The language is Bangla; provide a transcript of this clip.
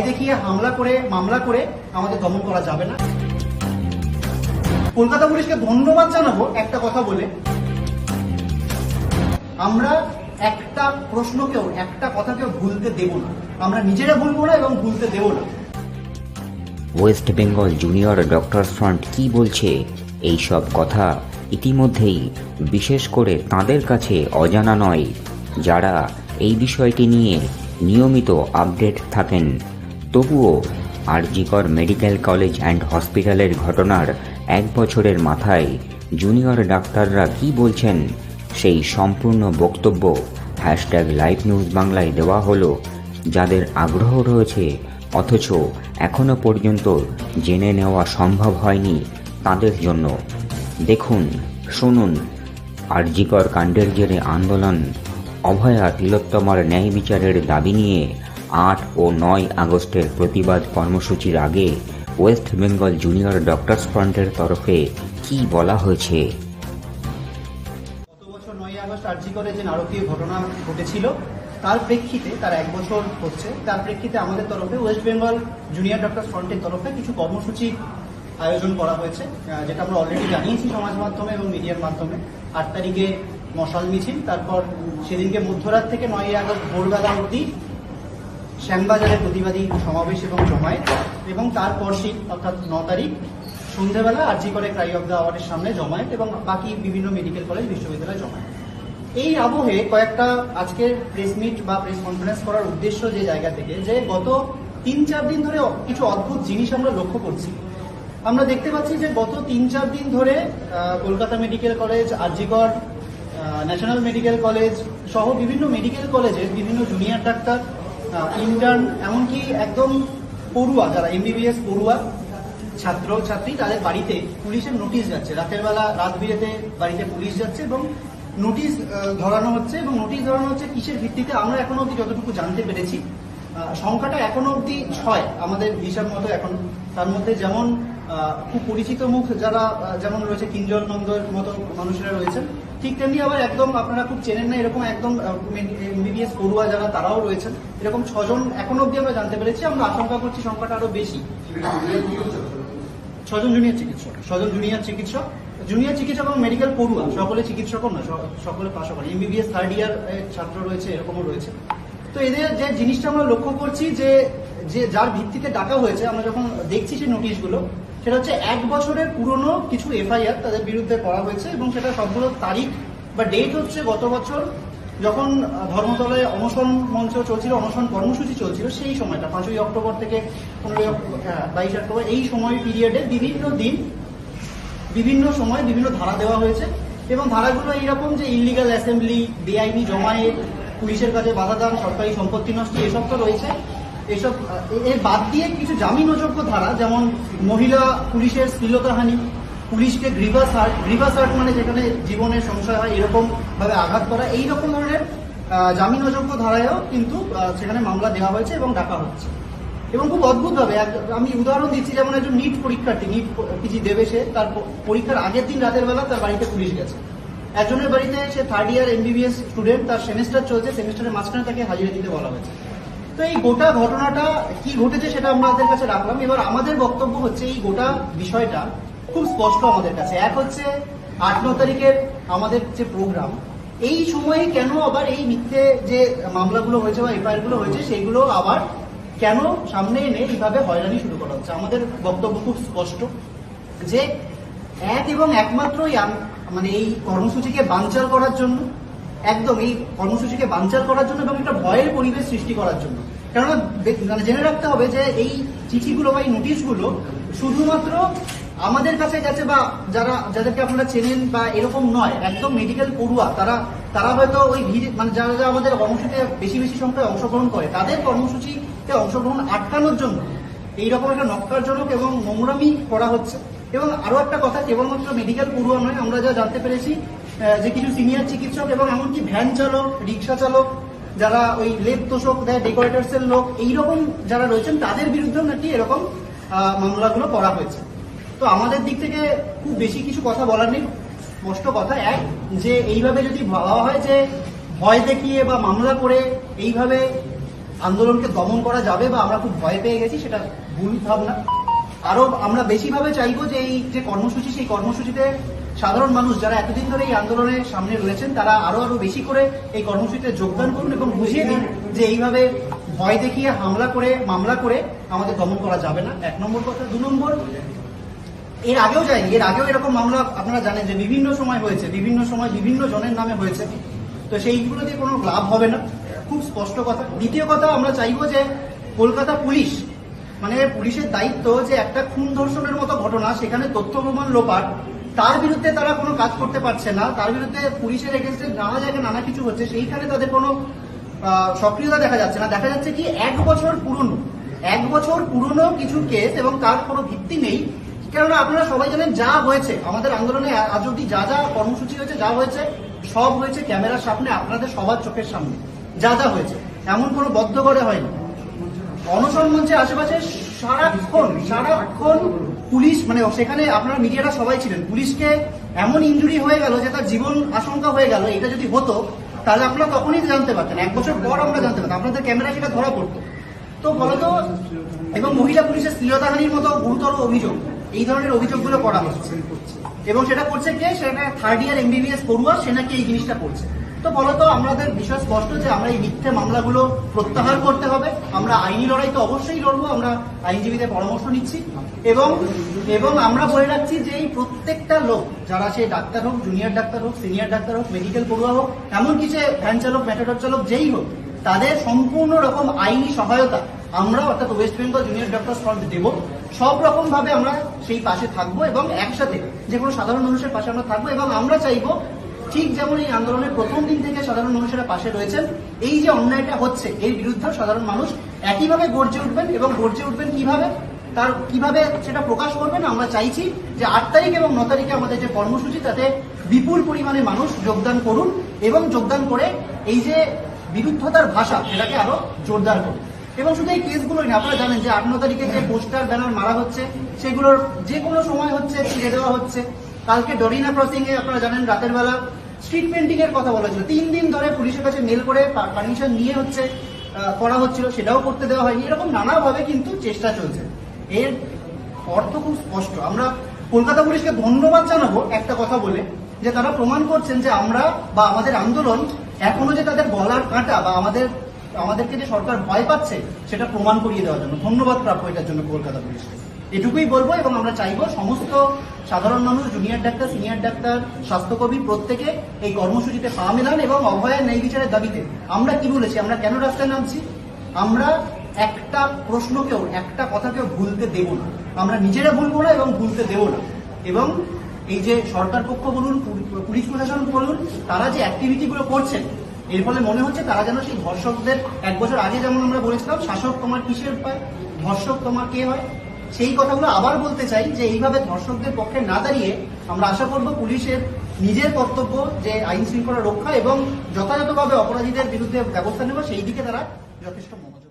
ভয় দেখিয়ে হামলা করে, মামলা করে আমাদের দমন করা যাবে না। কলকাতা পুলিশকে ধন্যবাদ জানাব একটা কথা বলে। আমরা একটা প্রশ্নকেও, একটা কথাকেও ভুলতে দেব না। আমরা নিজেরা ভুলবো না এবং ভুলতে দেব না। West Bengal junior doctor front কি বলছে এই সব কথা? ইতিমধ্যেই, বিশেষ করে তাদের কাছে অজানা নয়। যারা এই বিষয়টি নিয়ে নিয়মিত আপডেট থাকেন। তবুও আরজিকর মেডিকেল কলেজ অ্যান্ড হসপিটালের ঘটনার এক বছরের মাথায় জুনিয়র ডাক্তাররা কি বলছেন সেই সম্পূর্ণ বক্তব্য হ্যাশট্যাগ লাইভ নিউজ বাংলায় দেওয়া হলো যাদের আগ্রহ রয়েছে, অথচ এখনও পর্যন্ত জেনে নেওয়া সম্ভব হয়নি তাদের জন্য। দেখুন, শুনুন, আরজিকর কাণ্ডের জেরে আন্দোলন, অভয়া তিলোত্তমার ন্যায় বিচারের দাবি নিয়ে আট ও নয় আগস্টের প্রতিবাদ কর্মসূচির আগে ওয়েস্ট বেঙ্গল জুনিয়র ডক্টরস ফ্রন্টের তরফে কি বলা হয়েছে? গত বছর আগস্ট করে ঘটনা তার প্রেক্ষিতে তার এক বছর হচ্ছে, তার প্রেক্ষিতে আমাদের তরফে ওয়েস্ট বেঙ্গল জুনিয়র ডক্টর ফ্রন্টের তরফে কিছু কর্মসূচি আয়োজন করা হয়েছে যেটা আমরা অলরেডি জানিয়েছি সমাজ মাধ্যমে এবং মিডিয়ার মাধ্যমে। আট তারিখে মশাল মিছিল, তারপর সেদিনকে মধ্যরাত থেকে নয় আগস্ট ভোরবেলা অবধি শ্যামবাজারে প্রতিবাদী সমাবেশ এবং জমায়েত, এবং তার পরশি অর্থাৎ ন তারিখ সন্ধ্যেবেলা আরজি করে ক্রাই অফ দ্য আওয়ারের সামনে জমায়েত এবং বাকি বিভিন্ন মেডিকেল কলেজ বিশ্ববিদ্যালয়ে জমায়েত। এই আবহে কয়েকটা আজকের প্রেস মিট বা প্রেস কনফারেন্স করার উদ্দেশ্য যে জায়গা থেকে যে গত তিন চার দিন ধরে কিছু অদ্ভুত জিনিস আমরা লক্ষ্য করছি। আমরা দেখতে পাচ্ছি যে গত তিন চার দিন ধরে Kolkata medical college RG Kar national medical college সহ বিভিন্ন মেডিকেল কলেজের বিভিন্ন জুনিয়র ডাক্তার ইন্টার্ন এমনকি একদম পড়ুয়া, যারা এমবিবিএস পড়ুয়া, ছাত্র, ছাত্রী, তাদের বাড়িতে পুলিশের নোটিশ যাচ্ছে। রাতের বেলা, রাত বিরেতে বাড়িতে পুলিশ যাচ্ছে এবং নোটিশ ধরানো হচ্ছে এবং নোটিশ ধরানো হচ্ছে কিসের ভিত্তিতে আমরা এখনও অব্দি যতটুকু জানতে পেরেছি। সংখ্যাটা এখনও অব্দি ছয় আমাদের হিসাব মতো এখন। তার মধ্যে যেমন খুব পরিচিত মুখ যারা যেমন রয়েছে কিঞ্জল নন্দর মতো মানুষেরা রয়েছেন, ঠিক তেমনি আবার একদম আপনারা খুব চেনেন না, এরকম একদম এমবিবিএস পড়ুয়া যারা তারাও রয়েছেন, এরকম ছজন এখন অবধি আমরা জানতে পেরেছি, আমরা আশঙ্কা করছি সংখ্যাটা আরও বেশি। ছজন জুনিয়র চিকিৎসক, ছজন জুনিয়র চিকিৎসক জুনিয়র চিকিৎসক এবং মেডিকেল পড়ুয়া, সকলে চিকিৎসকও না সকলে পাশাপাশি। এমবিবিএস থার্ড ইয়ার ছাত্র রয়েছে, এরকমও রয়েছে। তো এদের যে জিনিসটা আমরা লক্ষ্য করছি যে যে যার ভিত্তিতে ডাকা হয়েছে, আমরা যখন দেখছি সেই নোটিশগুলো সেটা হচ্ছে এক বছরের পুরনো কিছু এফআইআর তাদের বিরুদ্ধে করা হয়েছে এবং সেটা সবগুলো তারিখ বা ডেট হচ্ছে গত বছর যখন ধর্মতলায় অনশন মঞ্চ চলছিল, অনশন কর্মসূচি চলছিল, সেই সময়টা, পাঁচই অক্টোবর থেকে পনেরোই বাইশ অক্টোবর, এই সময় পিরিয়ডে বিভিন্ন দিন, বিভিন্ন সময় বিভিন্ন ধারা দেওয়া হয়েছে এবং ধারাগুলো এইরকম যে ইলিগাল অ্যাসেম্বলি বেআইনি জমায়েত, পুলিশের কাছে বাধা দান, সরকারি সম্পত্তি নষ্ট, এসব তো রয়েছে। এসব এর বাদ দিয়ে কিছু জামিন অযোগ্য ধারা, যেমন মহিলা পুলিশের শ্লীলতাহানি পুলিশকে গ্রিভাস হার্ট গ্রিভাস হার্ট মানে যেখানে জীবনের সংশয় হয় এরকম ভাবে আঘাত করা এই রকম ধরনের জামিন অযোগ্য ধারায়ও কিন্তু সেখানে মামলা দেওয়া হয়েছে এবং ডাকা হচ্ছে। এবং খুব অদ্ভুত ভাবে আমি উদাহরণ দিচ্ছি, যেমন একজন নিট পরীক্ষার্থী, নিট পিজি দেবে সে, তার পরীক্ষার আগের দিন রাতের বেলা তার বাড়িতে পুলিশ গেছে। একজনের বাড়িতে সে থার্ড ইয়ার এমবিবিএস স্টুডেন্ট তার সেমিস্টার চলছে সেমিস্টারের মাঝখানে তাকে হাজিরা দিতে বলা হয়েছে। তো এই গোটা ঘটনাটা কি ঘটেছে সেটা আমাদের কাছে রাখলাম। এবার আমাদের বক্তব্য হচ্ছে এই গোটা বিষয়টা খুব স্পষ্ট আমাদের কাছে। এক হচ্ছে আট, ন তারিখের আমাদের যে প্রোগ্রাম, এই সময়ে কেন আবার এই মিথ্যে যে মামলাগুলো হয়েছে বা এফআইআরগুলো হয়েছে সেগুলো আবার কেন সামনে এনে এইভাবে হয়রানি শুরু করা হচ্ছে? আমাদের বক্তব্য খুব স্পষ্ট যে এক এবং একমাত্র মানে এই কর্মসূচিকে বানচাল করার জন্য, একদম এই কর্মসূচিকে বানচাল করার জন্য এবং একটা ভয়ের পরিবেশ সৃষ্টি করার জন্য কেননা মানে জেনে রাখতে হবে যে এই চিঠিগুলো বা এই নোটিশগুলো শুধুমাত্র আমাদের কাছে গেছে বা যারা, যাদেরকে আপনারা চেনেন বা এরকম নয়, একদম মেডিকেল পড়ুয়া, তারা তারা হয়তো ওই ভিড় মানে যারা যারা আমাদের কর্মসূচিতে বেশি বেশি সংখ্যায় অংশগ্রহণ করে, তাদের কর্মসূচিতে অংশগ্রহণ আটকানোর জন্য এইরকম একটা নক্কারজনক এবং নোংরামি করা হচ্ছে। এবং আরও একটা কথা, কেবলমাত্র মেডিকেল পড়ুয়া নয়, আমরা যা জানতে পেরেছি যে কিছু সিনিয়র চিকিৎসক এবং এমনকি ভ্যান চালক, রিক্সা চালক যারা ওই লেপ তোষক দেয় ডেকোরেটার্স এর লোক, এইরকম যারা রয়েছেন, তাদের বিরুদ্ধেও নাকি এরকম মামলাগুলো করা হয়েছে। তো আমাদের দিক থেকে খুব বেশি কিছু কথা বলার নেই। স্পষ্ট কথা এক, যে এইভাবে যদি ভাবা হয় যে ভয় দেখিয়ে বা মামলা করে এইভাবে আন্দোলনকে দমন করা যাবে বা আমরা খুব ভয় পেয়ে গেছি, সেটা ভুল ভাবনা। আরও আমরা বেশিভাবে চাইব যে এই যে কর্মসূচি, সেই কর্মসূচিতে সাধারণ মানুষ যারা এতদিন ধরে এই আন্দোলনের সামনে রয়েছেন, তারা আরও আরও বেশি করে এই কর্মসূচিতে যোগদান করুন এবং বুঝিয়ে দিন যে এইভাবে ভয় দেখিয়ে হামলা করে, মামলা করে আমাদের দমন করা যাবে না। এক নম্বর কথা। দু নম্বর, এর আগেও যায়নি। এর আগেও এরকম মামলা আপনারা জানেন যে বিভিন্ন সময় হয়েছে, বিভিন্ন সময় বিভিন্ন জনের নামে হয়েছে। তো সেইগুলো দিয়ে কোনো লাভ হবে না। খুব স্পষ্ট কথা। দ্বিতীয় কথা, আমরা চাইব যে কলকাতা পুলিশ মানে পুলিশের দায়িত্ব যে একটা খুন ধর্ষণের মতো ঘটনা, সেখানে তথ্য প্রমাণ লোপাট তার বিরুদ্ধে তারা কোনো কাজ করতে পারছে না, তার বিরুদ্ধে পুলিশের এগেনস্টে নানা জায়গায় নানা কিছু হচ্ছে, সেইখানে তাদের কোনো সক্রিয়তা দেখা যাচ্ছে না। দেখা যাচ্ছে কি, এক বছর পুরনো, এক বছর পুরনো কিছু কেস এবং তার কোনো ভিত্তি নেই। কেননা আপনারা সবাই জানেন যা হয়েছে, আমাদের আন্দোলনে আজ অব্দি যা যা কর্মসূচি হয়েছে, যা হয়েছে, সব হয়েছে ক্যামেরার সামনে, আপনাদের সবার চোখের সামনে। যা যা হয়েছে, এমন কোনো বদ্ধ করে হয়নি। অনশন মঞ্চের আশেপাশে সারাক্ষণ সারাক্ষণ পুলিশ মানে সেখানে আপনারা মিডিয়াটা সবাই ছিলেন, পুলিশকে এমন ইঞ্জুরি হয়ে গেল যে তার জীবন আশঙ্কা হয়ে গেল এটা যদি হতো, তাহলে আপনারা তখনই জানতে পারতেন, এক বছর পর আমরা জানতে পারতাম, আপনাদের ক্যামেরা সেটা ধরা পড়তো। তো বলতো, এবং মহিলা পুলিশের শ্লীলতাহানির মতো গুরুতর অভিযোগ, এই ধরনের অভিযোগগুলো করা হচ্ছে। এবং সেটা করছে কে? সেটা থার্ড ইয়ার এমবিবিএস পড়ুয়া, সে নাকি এই জিনিসটা করছে। তো বলতো, আমাদের বিষয় স্পষ্ট যে আমরা এই মিথ্যে মামলাগুলো প্রত্যাহার করতে হবে, আমরা আইনি লড়াই তো অবশ্যই লড়বো, আমরা আইনজীবীদের পরামর্শ নিচ্ছি। এবং এবং আমরা বলে রাখছি যে এই প্রত্যেকটা লোক, যারা সে ডাক্তার হোক জুনিয়র ডাক্তার হোক সিনিয়র ডাক্তার হোক মেডিকেল পড়ুয়া হোক, এমনকি সে ভ্যান চালক ম্যাটাডর চালক, যেই হোক, তাদের সম্পূর্ণ রকম আইনি সহায়তা আমরা অর্থাৎ West Bengal junior doctor front দেব। সব রকম ভাবে আমরা সেই পাশে থাকব এবং একসাথে যে কোনো সাধারণ মানুষের পাশে আমরা থাকব এবং আমরা চাইব ঠিক যেমন এই আন্দোলনের প্রথম দিন থেকে সাধারণ মানুষেরা পাশে রয়েছেন, এই যে অন্যায়টা হচ্ছে, এর বিরুদ্ধে সাধারণ মানুষ একইভাবে গর্জে উঠবেন এবং গর্জে উঠবেন কীভাবে? তার কীভাবে সেটা প্রকাশ করবেন আমরা চাইছি যে আট তারিখ এবং ন তারিখে আমাদের যে কর্মসূচি, তাতে বিপুল পরিমাণে মানুষ যোগদান করুন এবং যোগদান করে এই যে বিরুদ্ধতার ভাষা, সেটাকে আরও জোরদার করুন। এবং শুধু এই কেসগুলোই না, আপনারা জানেন যে আট, ন তারিখে যে পোস্টার, ব্যানার মারা হচ্ছে, সেগুলোর যে কোনো সময় হচ্ছে, ছিঁড়ে দেওয়া হচ্ছে। কালকে ডরিনা ক্রসিং এ আপনারা জানেন, রাতের বেলা স্ট্রিট পেন্টিং এর কথা বলা ছিল। তিন দিন ধরে পুলিশের কাছে মেল করে পারমিশন নিয়ে হচ্ছে করা হচ্ছিল, সেটাও করতে দেওয়া হয়নি। এরকম নানাভাবে কিন্তু চেষ্টা চলছে। এর অর্থ খুব স্পষ্ট। আমরা কলকাতা পুলিশকে ধন্যবাদ জানাব একটা কথা বলে, যে তারা প্রমাণ করছেন যে আমরা বা আমাদের আন্দোলন এখনও যে তাদের গলার কাঁটা বা আমাদের, আমাদেরকে যে সরকার ভয় পাচ্ছে, সেটা প্রমাণ করিয়ে দেওয়ার জন্য। ধন্যবাদ প্রাপ্য এটার জন্য কলকাতা পুলিশকে। এটুকুই বলব এবং আমরা চাইব সমস্ত সাধারণ মানুষ জুনিয়র ডাক্তার সিনিয়র ডাক্তার স্বাস্থ্যকর্মী প্রত্যেকে এই কর্মসূচিতে পা মেলান এবং অভয়ের ন্যায় বিচারের দাবিতে আমরা কি বলেছি? আমরা কেন রাস্তায় নামছি? আমরা একটা প্রশ্নকেও, একটা কথাকেও ভুলতে দেব না। আমরা নিজেরা ভুলবো না এবং ভুলতে দেব না। এবং এই যে সরকার পক্ষ বলুন পুলিশ প্রশাসন বলুন, তারা যে অ্যাক্টিভিটিগুলো করছেন, এর ফলে মনে হচ্ছে তারা যেন সেই ধর্ষকদের, এক বছর আগে যেমন আমরা বলেছিলাম, শাসক তোমার কিসের পায়, ধর্ষক তোমার কে হয়? সেই কথাগুলো আবার বলতে চাই যে এইভাবে ধর্ষকদের পক্ষে না দাঁড়িয়ে আমরা আশা করব পুলিশের নিজের কর্তব্য যে আইন শৃঙ্খলা রক্ষা এবং যথাযথভাবে অপরাধীদের বিরুদ্ধে ব্যবস্থা নেওয়া সেই দিকে তারা যথেষ্ট মনোযোগ